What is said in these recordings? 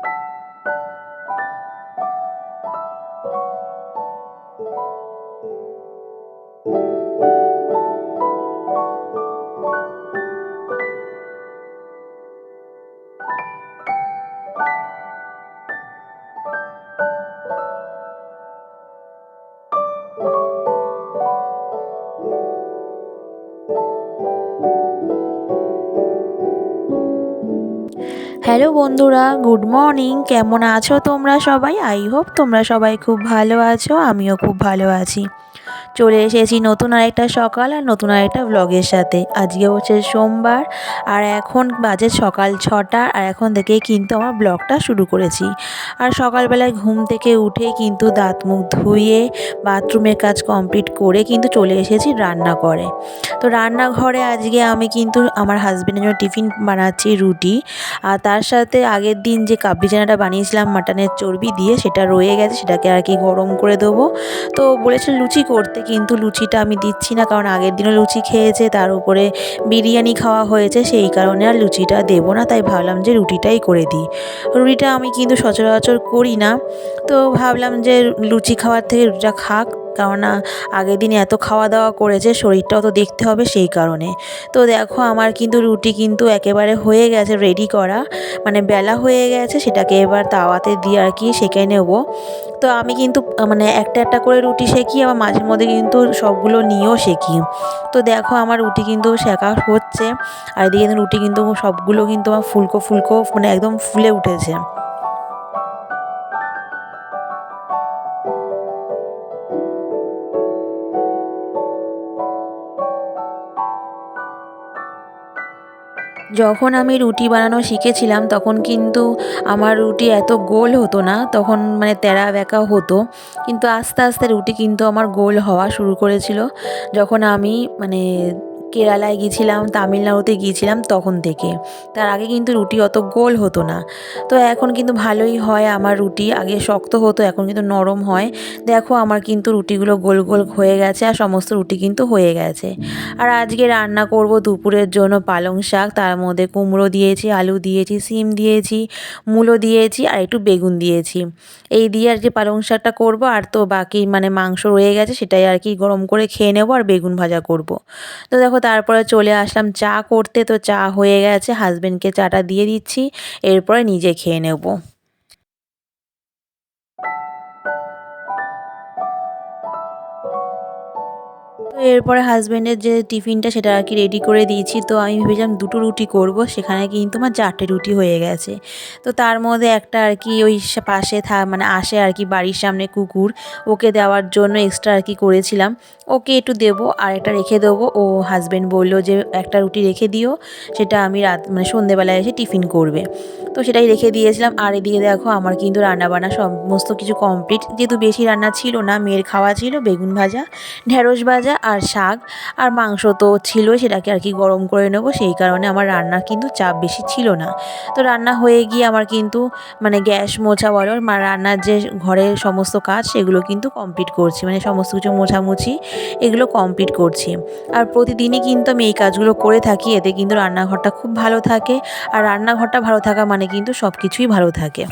you hello বন্ধুরা, good morning. কেমন আছো তোমরা সবাই? আই হোপ তোমরা সবাই খুব ভালো আছো, আমিও খুব ভালো আছি। চলে এসেছি নতুন আরেকটা সকাল আর নতুন আরেকটা ব্লগের সাথে। আজকে হচ্ছে সোমবার, আর এখন বাজে সকাল ছটা, আর এখন থেকে কিন্তু আমার ব্লগটা শুরু করেছি। আর সকালবেলায় ঘুম থেকে উঠে কিন্তু দাঁত মুখ ধুয়ে বাথরুমের কাজ কমপ্লিট করে কিন্তু চলে এসেছি রান্না করে তো রান্নাঘরে আজকে আমি কিন্তু আমার হাজব্যান্ডের জন্য টিফিন বানাচ্ছি রুটি, আর তার সাথে আগের দিন যে কাবলি চানাটা বানিয়েছিলাম মাটনের চর্বি দিয়ে সেটা রয়ে গেছে, সেটাকে আর কি গরম করে দেবো। তো বলেছে লুচি করতে কিন্তু লুচিটা আমি দিচ্ছি না, কারণ আগের দিনও লুচি খেয়েছে, তার উপরে বিরিয়ানি খাওয়া হয়েছে, সেই কারণে আর লুচিটা দেবো না, তাই ভাবলাম যে রুটিটাই করে দিই। রুটিটা আমি কিন্তু সচরাচর করি না, তো ভাবলাম যে লুচি খাওয়ার থেকে রুটিটা খাক। কেননা আগের দিন এত খাওয়া দাওয়া করেছে, শরীরটাও তো দেখতে হবে সেই কারণে। তো দেখো, আমার কিন্তু রুটি কিন্তু একেবারে হয়ে গেছে রেডি করা। মানে বেলা হয়ে গেছে, সেটাকে এবার তাওয়াতে দিয়ে আর কি সেঁকে নেব। তো আমি কিন্তু মানে একটা একটা করে রুটি সেঁকি, আবার মাঝে মধ্যে কিন্তু সবগুলো নিয়েও সেঁকি। তো দেখো, আমার রুটি কিন্তু শেখা হচ্ছে, আর এদিকে রুটি কিন্তু সবগুলো কিন্তু আমার ফুলকো ফুলকো মানে একদম ফুলে উঠেছে। যখন আমি রুটি বানানো শিখেছিলাম, তখন কিন্তু আমার রুটি এত গোল হতো না, তখন মানে তেরা বেঁকা হতো। কিন্তু আস্তে আস্তে রুটি কিন্তু আমার গোল হওয়া শুরু করেছিল। যখন আমি মানে কেরালায় গিয়েছিলাম, তামিলনাড়ুতে গিয়েছিলাম তখন থেকে। তার আগে কিন্তু রুটি অত গোল হতো না। তো এখন কিন্তু ভালোই হয় আমার রুটি। আগে শক্ত হতো, এখন কিন্তু নরম হয়। দেখো আমার কিন্তু রুটিগুলো গোল গোল হয়ে গেছে আর সমস্ত রুটি কিন্তু হয়ে গেছে। আর আজকে রান্না করব দুপুরের জন্য পালং শাক। তার মধ্যে কুমড়ো দিয়েছি, আলু দিয়েছি, সিম দিয়েছি, মূলো দিয়েছি আর একটু বেগুন দিয়েছি। এই দিয়ে আর কি পালং শাকটা করব। আর তো বাকি মানে মাংস রয়ে গেছে সেটাই আর কি গরম করে খেয়ে নেব আর বেগুন ভাজা করব। তো দেখো তারপরে চলে আসলাম। চা করতে তো চা হয়ে গেছে হাজব্যান্ডকে চাটা দিয়ে দিচ্ছি, এরপরে নিজে খেয়ে নেব। তো এরপরে হাজব্যান্ডের যে টিফিনটা সেটা আর কি রেডি করে দিয়েছি। তো আমি ভেবেছিলাম দুটো রুটি করব, সেখানে কিন্তু আমার চারটে রুটি হয়ে গেছে। তো তার মধ্যে একটা আর কি ওই পাশে থা মানে আসে আর কি বাড়ির সামনে কুকুর। ওকে দেওয়ার জন্য এক্সট্রা আর কি করেছিলাম। ওকে একটু দেবো, আর একটা রেখে দেবো। ও হাজব্যান্ড বলল যে, একটা রুটি রেখে দিও, সেটা আমি রাত মানে সন্ধেবেলায় এসে টিফিন করবে। তো সেটাই রেখে দিয়েছিলাম। আর এদিকে দেখো, আমার কিন্তু রান্নাবান্না সমস্ত কিছু কমপ্লিট যেহেতু বেশি রান্না ছিল না, মেয়ের খাওয়া ছিল, বেগুন ভাজা, ঢেঁড়স ভাজা আর শাক আর মাংস তো ছিল সেটাকে আর কি গরম করে নেব। সেই কারণে আমার রান্নার কিন্তু চাপ বেশি ছিল না। তো রান্না হয়ে গিয়ে আমার কিন্তু মানে গ্যাস মোছা বলো রান্নার যে ঘরের সমস্ত কাজ, সেগুলো কিন্তু কমপ্লিট করছি। মানে সমস্ত কিছু মোছামুছি এগুলো কমপ্লিট করছি। আর প্রতিদিনই কিন্তু আমি এই কাজগুলো করে থাকি, এতে কিন্তু রান্নাঘরটা খুব ভালো থাকে। আর রান্নাঘরটা ভালো থাকা মানে কিন্তু সব কিছুই ভালো থাকে।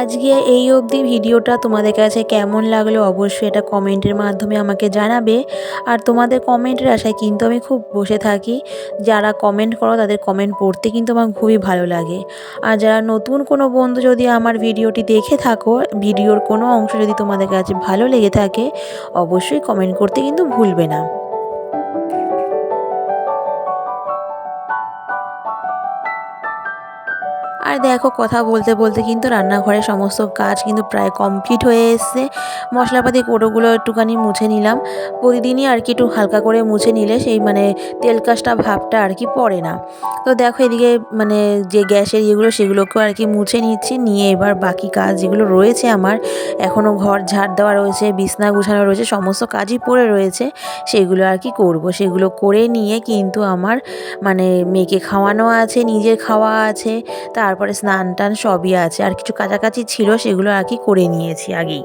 আজকে এই অবধি ভিডিওটা তোমাদের কাছে কেমন লাগল অবশ্যই এটা কমেন্টের মাধ্যমে আমাকে জানাবে। আর তোমাদের কমেন্টের আশায় কিন্তু আমি খুব বসে থাকি। যারা কমেন্ট করো তাদের কমেন্ট পড়তে কিন্তু আমার খুবই ভালো লাগে। আর যারা নতুন কোনো বন্ধু যদি আমার ভিডিওটি দেখে থাকো, ভিডিওর কোনো অংশ যদি তোমাদের কাছে ভালো লেগে থাকে, অবশ্যই কমেন্ট করতে কিন্তু ভুলবে না। আর দেখো কথা বলতে বলতে কিন্তু রান্নাঘরের সমস্ত কাজ কিন্তু প্রায় কমপ্লিট হয়ে এসছে। মশলাপাতি কোটোগুলো একটুখানি মুছে নিলাম। প্রতিদিনই আর কি একটু হালকা করে মুছে নিলে সেই মানে তেল কাজটা ভাবটা আর কি পড়ে না। তো দেখো এদিকে মানে যে গ্যাসের ইয়েগুলো সেগুলোকেও আর কি মুছে নিচ্ছি। নিয়ে এবার বাকি কাজ যেগুলো রয়েছে আমার এখনও ঘর ঝাড় দেওয়া রয়েছে, বিছনা গুছানো রয়েছে, সমস্ত কাজই পড়ে রয়েছে, সেগুলো আর কি করব। সেগুলো করে নিয়ে কিন্তু আমার মানে মেয়েকে খাওয়ানো আছে, নিজের খাওয়া আছে, তার তারপরে স্নান টান সবই আছে। আর কিছু কাছাকাছি ছিল, সেগুলো আর কি করে নিয়েছি আগেই।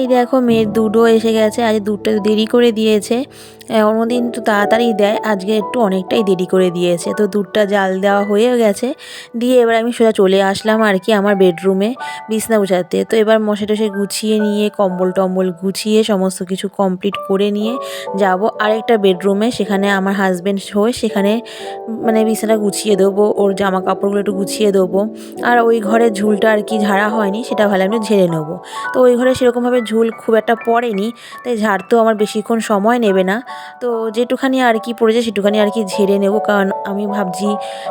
এই দেখো মেয়ের দুধও এসে গেছে, আজ দুধটা দেরি করে দিয়েছে। অন্যদিন একটু তাড়াতাড়ি দেয়, আজকে একটু অনেকটাই দেরি করে দিয়েছে। তো দুধটা জাল দেওয়া হয়ে গেছে, দিয়ে এবার আমি সোজা চলে আসলাম আর কি আমার বেডরুমে বিছনা গুছাতে। তো এবার মশা টসে গুছিয়ে নিয়ে, কম্বল টম্বল গুছিয়ে, সমস্ত কিছু কমপ্লিট করে নিয়ে যাব আরেকটা বেডরুমে। সেখানে আমার হাজব্যান্ড হয়ে সেখানে মানে বিছানা গুছিয়ে দেবো, ওর জামা কাপড়গুলো একটু গুছিয়ে দেবো। আর ওই ঘরের ঝুলটা আর কি ঝাড়া হয়নি, সেটা ভালো আমি ঝেড়ে নেব। তো ওই ঘরে সেরকমভাবে ঝুল খুব একটা পড়েনি, তাই ঝাড়তেও আমার বেশিক্ষণ সময় নেবে না। তো যেটুখানি আর কি পড়েছে সেটুখানি আর কি ঝেড়ে নেব, কারণ আমি ভাবছি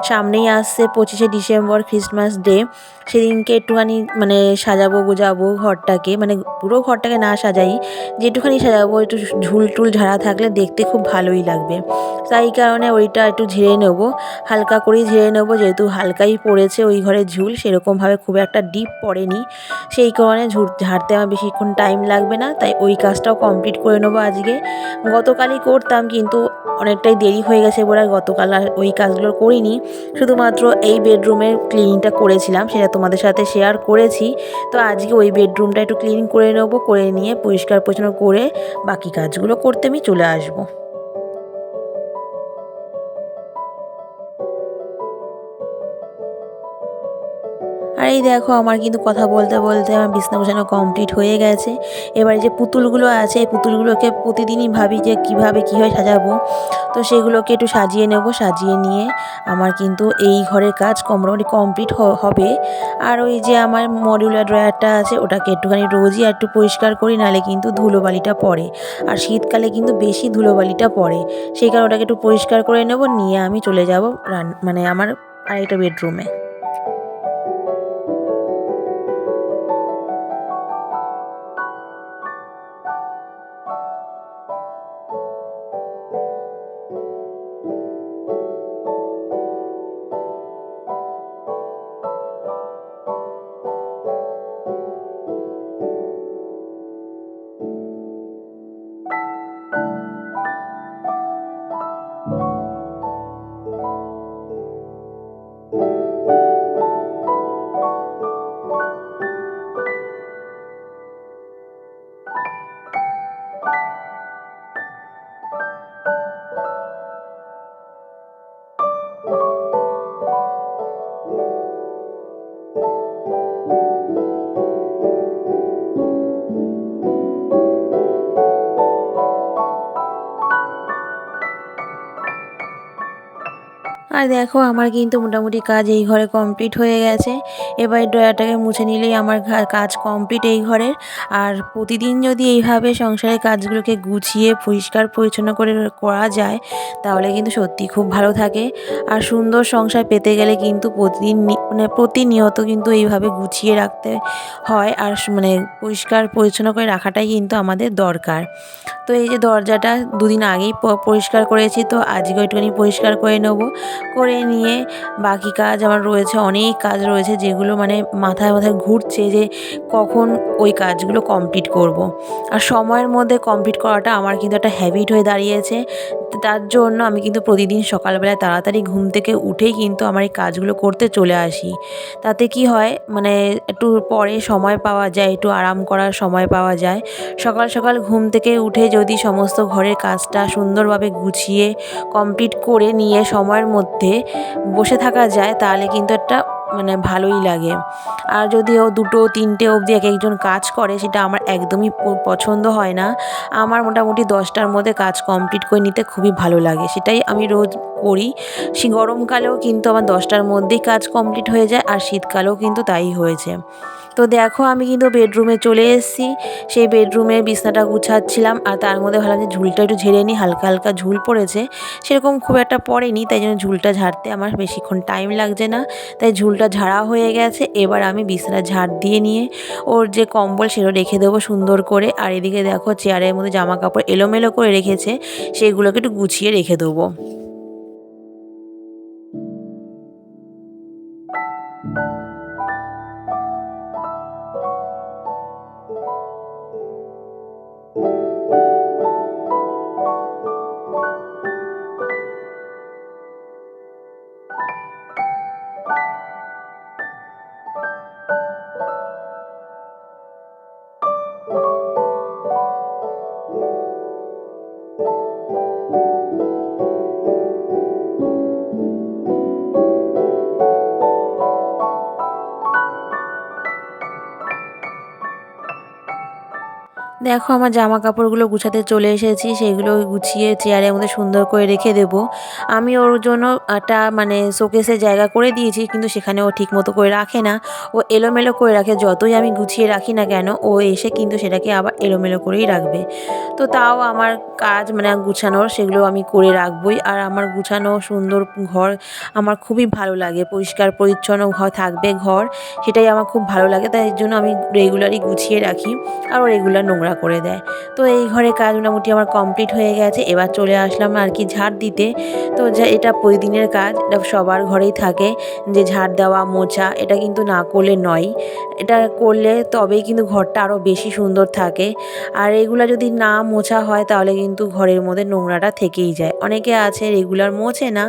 সামনেই আসছে পঁচিশে ডিসেম্বর ক্রিসমাস ডে, সেদিনকে একটুখানি মানে সাজাবো গোজাবো ঘরটাকে মানে পুরো ঘরটাকে না সাজাই, যেটুখানি সাজাবো একটু ঝুল টুল ঝাড়া থাকলে দেখতে খুব ভালোই লাগবে। তাই কারণে ওইটা একটু ঝেড়ে নেব, হালকা করেই ঝেড়ে নেব, যেহেতু হালকাই পড়েছে ওই ঘরে ঝুল, সেরকমভাবে খুব একটা ডিপ পড়েনি, সেই কারণে ঝুড় ঝাড়তে আমার বেশিক্ষণ টাইম লাগবে না, তাই ওই কাজটাও কমপ্লিট করে নেব আজকে। গতকালই করতাম, কিন্তু অনেকটাই দেরি হয়ে গেছে বলে আর গতকাল আর ওই কাজগুলো করিনি। শুধুমাত্র এই বেডরুমের ক্লিনিংটা করেছিলাম, সেটা তোমাদের সাথে শেয়ার করেছি। তো আজকে ওই বেডরুমটা একটু ক্লিন করে নেব, করে নিয়ে পরিষ্কার পরিচ্ছন্ন করে বাকি কাজগুলো করতে আমি চলে আসব। আর এই দেখো আমার কিন্তু কথা বলতে বলতে আমার বিছনা গোছানো কমপ্লিট হয়ে গেছে। এবার যে পুতুলগুলো আছে, এই পুতুলগুলোকে প্রতিদিনই ভাবি যে কীভাবে কীভাবে সাজাবো। তো সেগুলোকে একটু সাজিয়ে নেব, সাজিয়ে নিয়ে আমার কিন্তু এই ঘরের কাজ মোটামুটি কমপ্লিট হবে। আর ওই যে আমার মডিউলার ড্রয়ারটা আছে, ওটাকে একটুখানি রোজই একটু পরিষ্কার করি, নাহলে কিন্তু ধুলোবালিটা পড়ে। আর শীতকালে কিন্তু বেশি ধুলোবালিটা পড়ে। সেই কারণে ওটাকে একটু পরিষ্কার করে নেব, নিয়ে আমি চলে যাব রান মানে আমার আরেকটা বেডরুমে আর দেখো, আমার কিন্তু মোটামুটি কাজ এই ঘরে কমপ্লিট হয়ে গেছে। এবার ড্রয়ারটাকে মুছে নিলেই আমার কাজ কমপ্লিট এই ঘরের। আর প্রতিদিন যদি এইভাবে সংসারের কাজগুলোকে গুছিয়ে পরিষ্কার পরিচ্ছন্ন করে করা যায়, তাহলে কিন্তু সত্যি খুব ভালো থাকে। আর সুন্দর সংসার পেতে গেলে কিন্তু প্রতিদিন মানে প্রতিনিয়ত কিন্তু এইভাবে গুছিয়ে রাখতে হয়। আর মানে পরিষ্কার পরিচ্ছন্ন করে রাখাটাই কিন্তু আমাদের দরকার। তো এই যে দরজাটা দুদিন আগেই পরিষ্কার করেছি, তো আজকে একটুখানি পরিষ্কার করে নেব। করে নিয়ে বাকি কাজ আমার রয়েছে, অনেক কাজ রয়েছে যেগুলো মানে মাথায় মাথায় ঘুরছে যে কখন ওই কাজগুলো কমপ্লিট করব। আর সময়ের মধ্যে কমপ্লিট করাটা আমার কিন্তু একটা হ্যাবিট হয়ে দাঁড়িয়েছে তার জন্য আমি কিন্তু প্রতিদিন সকালবেলায় তাড়াতাড়ি ঘুম থেকে উঠেই কিন্তু আমার এই কাজগুলো করতে চলে আসি। তাতে কি হয় মানে একটু পরে সময় পাওয়া যায়, একটু আরাম করার সময় পাওয়া যায়। সকাল সকাল ঘুম থেকে উঠে যদি সমস্ত ঘরের কাজটা সুন্দরভাবে গুছিয়ে কমপ্লিট করে নিয়ে সময়ের মধ্যে বসে থাকা যায়, তাহলে কিন্তু একটা মানে ভালোই লাগে। আর যদিও দুটো, তিনটে অবধি এক একজন কাজ করে, সেটা আমার একদমই পছন্দ হয় না। আমার মোটামুটি দশটার মধ্যে কাজ কমপ্লিট করে নিতে খুবই ভালো লাগে। সেটাই আমি রোজ করি। সে গরমকালেও কিন্তু আমার দশটার মধ্যেই কাজ কমপ্লিট হয়ে যায়, আর শীতকালেও কিন্তু তাই হয়েছে। তো দেখো আমি কিন্তু বেডরুমে চলে এসেছি। সেই বেডরুমে বিছনাটা গুছাচ্ছিলাম আর তার মধ্যে ভাবলাম যে ঝুলটা একটু ঝেড়ে নিই, হালকা হালকা ঝুল পড়েছে। সেরকম খুব একটা পড়েনি, তাই জন্য ঝুলটা ঝাড়তে আমার বেশিক্ষণ টাইম লাগছে না। তাই ঝুলটা ঝাড়া হয়ে গেছে, এবার আমি বিছানা ঝাড় দিয়ে নিয়ে ওর যে কম্বল সেটা রেখে দেবো সুন্দর করে। আর এদিকে দেখো চেয়ারের মধ্যে জামা কাপড় এলোমেলো করে রেখেছে, সেগুলোকে একটু গুছিয়ে রেখে দেবো। দেখো আমার জামা কাপড়গুলো গুছাতে চলে এসেছি, সেগুলো গুছিয়ে চেয়ারের মধ্যে সুন্দর করে রেখে দেব। আমি ওর জন্য একটা মানে শোকেসের জায়গা করে দিয়েছি, কিন্তু সেখানে ও ঠিক মতো করে রাখে না। ও এলোমেলো করে রাখে, যতই আমি গুছিয়ে রাখি না কেন, ও এসে কিন্তু সেটাকে আবার এলোমেলো করেই রাখবে। তো তাও আমার কাজ মানে গুছানোর, সেগুলো আমি করে রাখবই। আর আমার গুছানো সুন্দর ঘর আমার খুবই ভালো লাগে, পরিষ্কার, পরিচ্ছন্ন ঘর থাকবে ঘর, সেটাই আমার খুব ভালো লাগে। তাই জন্য আমি রেগুলারই গুছিয়ে রাখি। আর রেগুলার নোংরা করে দেয়। তো এই ঘরে কাজ মোটামুটি আমার কমপ্লিট হয়ে গেছে। এবার চলে আসলাম আর কি ঝাড় দিতে। তো যা, এটা প্রতিদিনের কাজ, এটা সবার ঘরেই থাকে। যে ঝাড় দেওয়া, মোছা, এটা কিন্তু না করলে নয়। এটা করলে তবেই কিন্তু ঘরটা আরও বেশি সুন্দর থাকে। আর এগুলো যদি না মোছা হয়, তাহলে কিন্তু ঘরের মধ্যে নোংরাটা থেকেই যায়। অনেকে আছে রেগুলার মোছে না,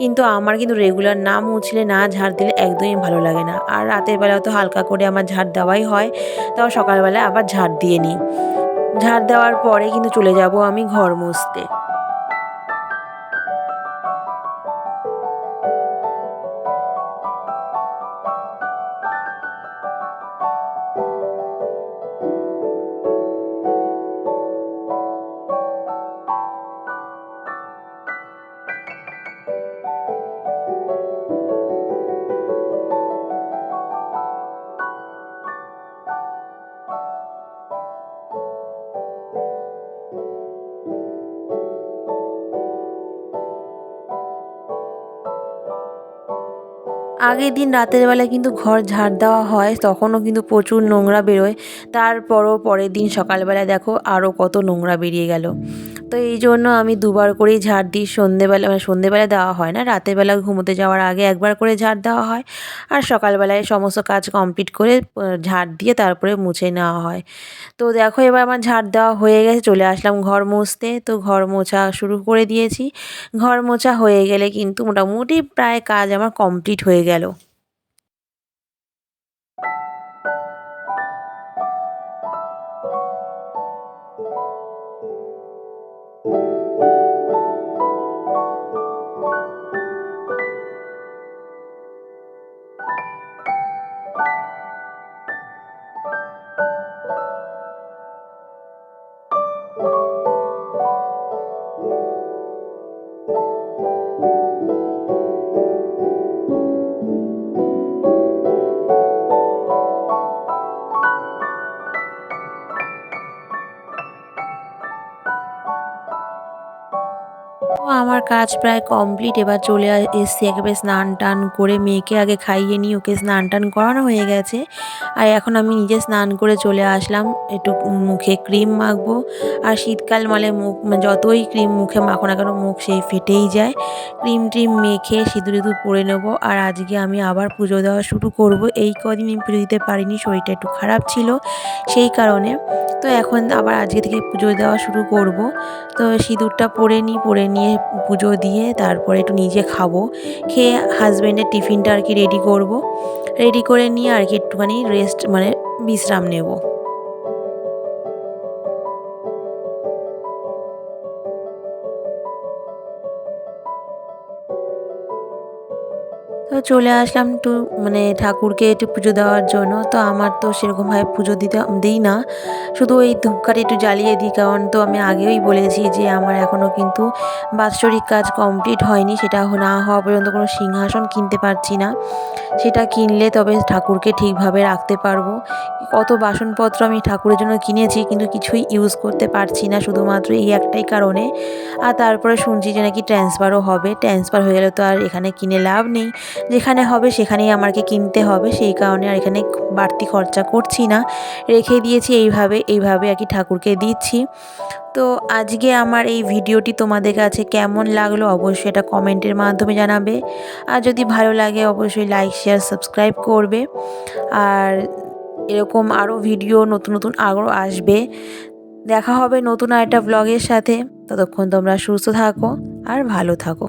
কিন্তু আমার কিন্তু রেগুলার না মুছলে, না ঝাড় দিলে একদমই ভালো লাগে না। আর রাতের বেলা তো হালকা করে আমার ঝাড় দেওয়াই হয়, তাও সকালবেলা আবার ঝাড় দিয়ে নিই। ঝাড় দেওয়ার পরে কিন্তু চলে যাব আমি ঘর মুছতে। আগের দিন রাতের বেলা কিন্তু ঘর ঝাড় দেওয়া হয়, তখনও কিন্তু প্রচুর নোংরা বেরোয়। তারপরও পরের দিন সকালবেলা দেখো আরও কত নোংরা বেরিয়ে গেল। তো এই জন্য আমি দুবার করেই ঝাড় দিই। সন্ধেবেলা মানে সন্ধেবেলা দেওয়া হয় না রাতের বেলা ঘুমোতে যাওয়ার আগে একবার করে ঝাড় দেওয়া হয় আর সকালবেলায় সমস্ত কাজ কমপ্লিট করে ঝাড় দিয়ে তারপরে মুছে নেওয়া হয়। তো দেখো এবার আমার ঝাড় দেওয়া হয়ে গেছে, চলে আসলাম ঘর মুছতে। তো ঘর মোছা শুরু করে দিয়েছি। ঘর মোছা হয়ে গেলে কিন্তু মোটামুটি প্রায় কাজ আমার কমপ্লিট হয়ে গেল। তো কাজ প্রায় কমপ্লিট এবার চলে এসছি একেবারে স্নান টান করে মেয়েকে আগে খাইয়ে নিই ওকে স্নান টান করানো হয়ে গেছে। আর এখন আমি নিজে স্নান করে চলে আসলাম, একটু মুখে ক্রিম মাখবো। আর শীতকাল মানে মুখ, যতই ক্রিম মুখে মাখো না কেন, মুখ সেই ফেটেই যায়। ক্রিম ট্রিম মেখে সিঁদুর ইঁদুর পরে নেব। আর আজকে আমি আবার পুজো দেওয়া শুরু করব। এই কদিন আমি পুজো দিতে পারিনি, শরীরটা একটু খারাপ ছিল সেই কারণে। তো এখন আবার আজকে থেকে পুজো দেওয়া শুরু করব। তো সিঁদুরটা পরে নিই, পরে নিয়ে পুজো দিয়ে তারপরে একটু নিজে খাব। খেয়ে হাজব্যান্ডের টিফিনটা আর কি রেডি করব। রেডি করে নিয়ে আর কি একটুখানি রেস্ট মানে বিশ্রাম নেব। চলে আসলাম একটু মানে ঠাকুরকে একটু পুজো দেওয়ার জন্য। তো আমার তো সেরকমভাবে পুজো দিতে, দিই না। শুধু ওই ধূপকাঠি একটু জ্বালিয়ে দিই, কারণ তো আমি আগেই বলেছি যে আমার এখনও কিন্তু বাৎসরিক কাজ কমপ্লিট হয়নি। সেটা না হওয়া পর্যন্ত কোনো সিংহাসন কিনতে পারছি না। সেটা কিনলে তবে ঠাকুরকে ঠিকভাবে রাখতে পারব। কত বাসনপত্র আমি ঠাকুরের জন্য কিনেছি, কিন্তু কিছুই ইউজ করতে পারছি না। শুধুমাত্র এই একটাই কারণে। আর তারপরে শুনছি যে নাকি ট্রান্সফারও হবে। ট্রান্সফার হয়ে গেলে তো আর এখানে কিনে লাভ নেই। যেখানে হবে সেখানেই আমাকে কিনতে হবে। সেই কারণে আর এখানে বাড়তি খরচা করছি না। রেখে দিয়েছি এইভাবে এইভাবে আর কি ঠাকুরকে দিচ্ছি। তো আজকে আমার এই ভিডিওটি তোমাদের কাছে কেমন লাগল অবশ্যই এটা কমেন্টের মাধ্যমে জানাবে। আর যদি ভালো লাগে অবশ্যই লাইক শেয়ার সাবস্ক্রাইব করবে। আর এরকম আরও ভিডিও নতুন নতুন আরও আসবে। দেখা হবে নতুন আর একটা ব্লগের সাথে। ততক্ষণ তোমরা সুস্থ থাকো আর ভালো থাকো।